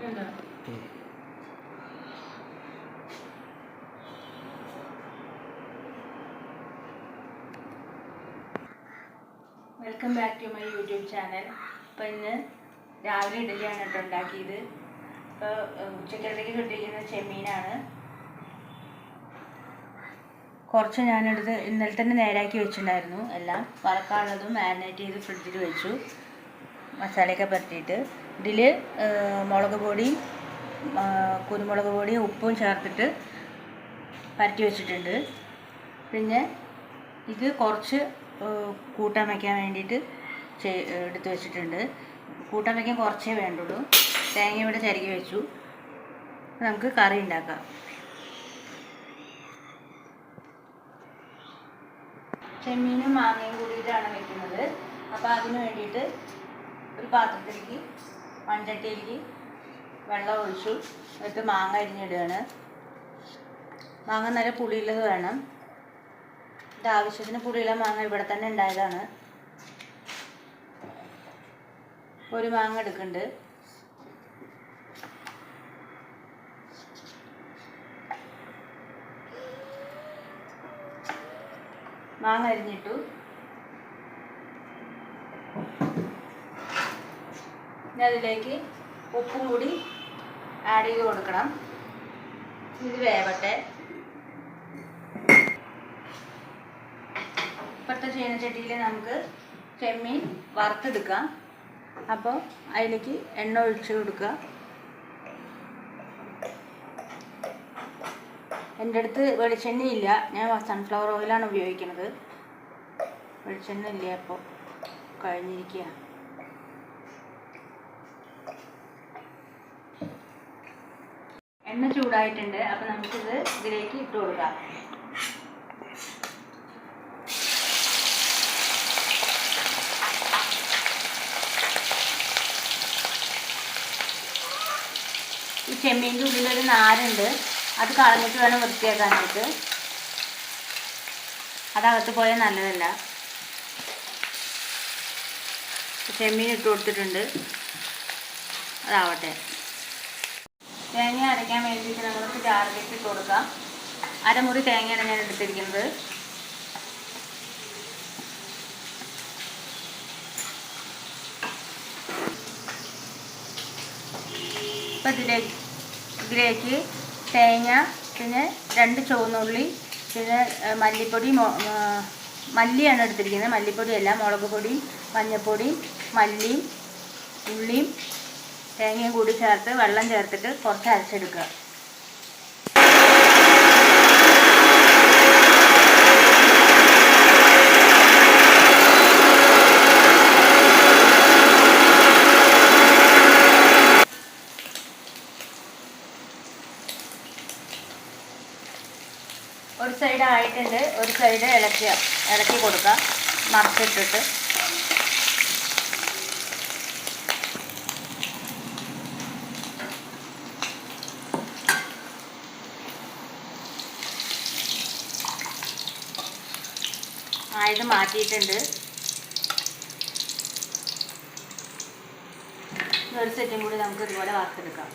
Welcome back to my YouTube channel അപ്പോൾ ഇന്ന് രാവിലെ ഇഡലിയാണ് കേട്ടോ ഉണ്ടാക്കിയത്. ഇപ്പോൾ ഉച്ചക്കത്തേക്ക് കിട്ടിയിരിക്കുന്ന ചെമ്മീനാണ്. കുറച്ച് ഞാനെടുത്ത് ഇന്നലെ തന്നെ നേരാക്കി വെച്ചിട്ടുണ്ടായിരുന്നു. എല്ലാം വറക്കാനുള്ളതും മാരിനേറ്റ് ചെയ്ത് ഫ്രിഡ്ജിൽ വെച്ചു. മസാലയൊക്കെ പരത്തിയിട്ട്. ഇതിൽ മുളക് പൊടിയും കുരുമുളക് പൊടിയും ഉപ്പും ചേർത്തിട്ട് പരറ്റി വെച്ചിട്ടുണ്ട്. പിന്നെ ഇത് കുറച്ച് കൂട്ടാൻ വയ്ക്കാൻ വേണ്ടിയിട്ട് എടുത്ത് വെച്ചിട്ടുണ്ട്. കൂട്ടാൻ വയ്ക്കാൻ കുറച്ചേ വേണ്ടുള്ളൂ. തേങ്ങ ഇവിടെ ചരുകി വെച്ചു. നമുക്ക് കറി ഉണ്ടാക്കാം. ചെമ്മീനും മാങ്ങയും കൂടിയിട്ടാണ് വെക്കുന്നത്. അപ്പോൾ അതിന് വേണ്ടിയിട്ട് ഒരു പാത്രത്തിലേക്ക് മൺചട്ടിയിലേക്ക് വെള്ളം ഒഴിച്ചു. എന്നിട്ട് മാങ്ങ അരിഞ്ഞിടുകയാണ്. മാങ്ങ നല്ല പുളിയുള്ളത് വേണം. ഇത് ആവശ്യത്തിന് പുളിയുള്ള മാങ്ങ ഇവിടെ തന്നെ ഉണ്ടായതാണ്. ഒരു മാങ്ങ എടുക്കുന്നുണ്ട്. മാങ്ങ അരിഞ്ഞിട്ടു. ഇനി അതിലേക്ക് ഉപ്പും കൂടി ആഡ് ചെയ്ത് കൊടുക്കണം. ഇത് വേവട്ടെ. ഇപ്പോഴത്തെ ചീനച്ചട്ടിയിൽ നമുക്ക് ചെമ്മീൻ വറുത്തെടുക്കാം. അപ്പോൾ അതിലേക്ക് എണ്ണ ഒഴിച്ച് കൊടുക്കുക. എന്റെ അടുത്ത് വെളിച്ചെണ്ണ ഇല്ല. ഞാൻ സൺഫ്ലവർ ഓയിലാണ് ഉപയോഗിക്കുന്നത്. വെളിച്ചെണ്ണ ഇല്ല അപ്പോൾ കഴിഞ്ഞിരിക്കുക എണ്ണ ചൂടായിട്ടുണ്ട് അപ്പം നമുക്കിത് ഇതിലേക്ക് ഇട്ട് കൊടുക്കാം. ഈ ചെമ്മീന്റെ ഉള്ളിലൊരു നാരുണ്ട് അത് കളഞ്ഞിട്ട് വേണം വൃത്തിയാക്കാനായിട്ട്. അതകത്ത് പോയാൽ നല്ലതല്ല. ചെമ്മീൻ ഇട്ട് കൊടുത്തിട്ടുണ്ട്. അതാവട്ടെ. തേങ്ങ അരയ്ക്കാൻ വേണ്ടിയിട്ട് നമുക്ക് ജാറിലേക്ക് ഇട്ട് കൊടുക്കാം. അരമുറി തേങ്ങയാണ് ഞാൻ എടുത്തിരിക്കുന്നത്. ഇപ്പം ഇതിലേക്ക് ഇതിലേക്ക് തേങ്ങ പിന്നെ രണ്ട് ചുവന്നുള്ളി പിന്നെ മല്ലിപ്പൊടി മല്ലിയാണ് എടുത്തിരിക്കുന്നത്. മല്ലിപ്പൊടിയല്ല മുളക് പൊടിയും മഞ്ഞൾപ്പൊടി മല്ലിയും ഉള്ളിയും തേങ്ങയും കൂടി ചേർത്ത് വെള്ളം ചേർത്തിട്ട് കുറച്ച് അരച്ചെടുക്കുക. ഒരു സൈഡ് ആയിട്ടുണ്ട് ഒരു സൈഡ് ഇളക്കുക ഇളക്കി കൊടുക്കുക. മറച്ചിട്ടിട്ട്. ആയത് മാറ്റിയിട്ടുണ്ട്. ഒരു സെറ്റും കൂടി നമുക്ക് ഇതുപോലെ വാർത്തെടുക്കാം.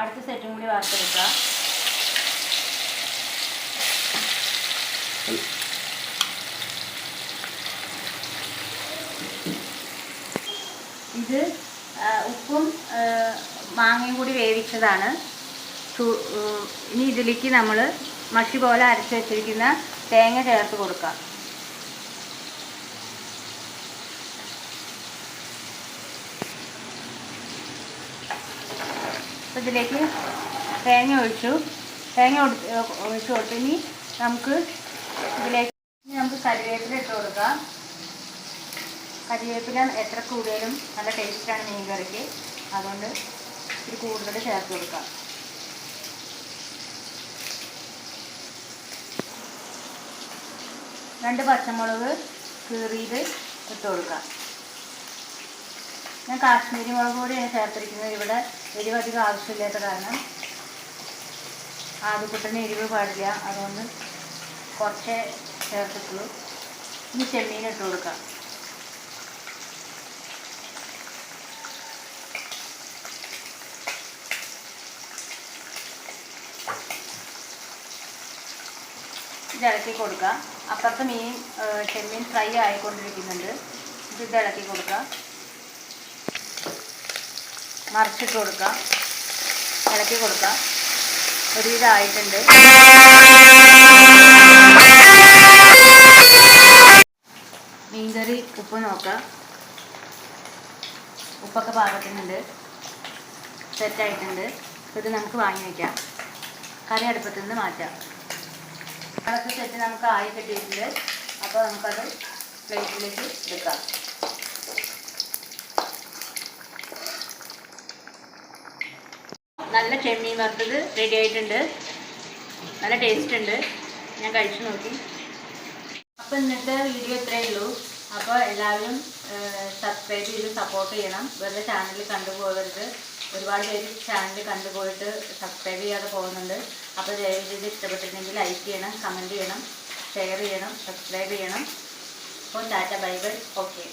അടുത്ത സെറ്റും കൂടി വാർത്തെടുക്കാം. ഇത് ഉപ്പും മാങ്ങയും കൂടി വേവിച്ചതാണ്. ഇനി ഇതിലേക്ക് നമ്മൾ മഷി പോലെ അരച്ച് വെച്ചിരിക്കുന്ന തേങ്ങ ചേർത്ത് കൊടുക്കാം. ഇതിലേക്ക് തേങ്ങ ഒഴിച്ചു. തേങ്ങ ഒഴിച്ചു കൊടുത്തു ഇനി നമുക്ക് ഇതിലേക്ക് നമുക്ക് കരിവേപ്പില ഇട്ട് കൊടുക്കാം. കരിവേപ്പില എത്ര കൂടുതലും നല്ല ടേസ്റ്റാണ് മീൻ കറിക്ക് അതുകൊണ്ട് ഇത്തിരി കൂടുതൽ ചേർത്ത് കൊടുക്കാം. രണ്ട് പച്ചമുളക് കീറിയത് ഇട്ട് കൊടുക്കാം ഞാൻ കാശ്മീരി മുളക് കൂടിയാണ് ചേർത്തിരിക്കുന്നത്. ഇവിടെ എരിവധികം ആവശ്യമില്ലാത്ത കാരണം ആദ്യക്കുട്ടനെ എരിവ് പാടില്ല. അതുകൊണ്ട് കുറച്ചേ ചേർത്തിട്ടുള്ളൂ. ഇനി ചെമ്മീൻ ഇട്ട് കൊടുക്കാം ഇത് ഇളക്കി കൊടുക്കാം അപ്പുറത്ത് മീൻ ചെമ്മീൻ ഫ്രൈ ആയിക്കൊണ്ടിരിക്കുന്നുണ്ട്. ഇത് ഇളക്കി കൊടുക്കുക മറിച്ചിട്ട് കൊടുക്കുക ഇളക്കി കൊടുക്കുക ഒരു ഇതായിട്ടുണ്ട്. മീൻകറി ഉപ്പ് നോക്കുക ഉപ്പൊക്കെ പാകത്തിനുണ്ട്. സെറ്റായിട്ടുണ്ട്. ഇത് നമുക്ക് വാങ്ങി വയ്ക്കാം കറി അടുപ്പത്തുനിന്ന് മാറ്റാം. അതൊക്കെ സെറ്റ് നമുക്ക് ആയി കിട്ടിയിട്ടുണ്ട്. അപ്പോൾ നമുക്കത് പ്ലേറ്റിലേക്ക് എടുക്കാം. നല്ല ചെമ്മീൻ വറുത്തത് റെഡി ആയിട്ടുണ്ട്. നല്ല ടേസ്റ്റ് ഉണ്ട്. ഞാൻ കഴിച്ചു നോക്കി. അപ്പോൾ ഇന്നത്തെ വീഡിയോ ഇത്രയേ ഉള്ളൂ. അപ്പോൾ എല്ലാവരും സബ്സ്ക്രൈബ് ചെയ്ത് സപ്പോർട്ട് ചെയ്യണം. വെറുതെ ചാനൽ കണ്ടുപോകരുത് ഒരുപാട് പേര് ചാനൽ കണ്ടുപോയിട്ട് സബ്സ്ക്രൈബ് ചെയ്യാതെ പോകുന്നുണ്ട്. അപ്പോൾ ദയവ് ചെയ്ത് ഇഷ്ടപ്പെട്ടിട്ടുണ്ടെങ്കിൽ ലൈക്ക് ചെയ്യണം കമന്റ് ചെയ്യണം ഷെയർ ചെയ്യണം സബ്സ്ക്രൈബ് ചെയ്യണം. അപ്പോൾ ടാറ്റ ബൈ ബൈ. ഓക്കെ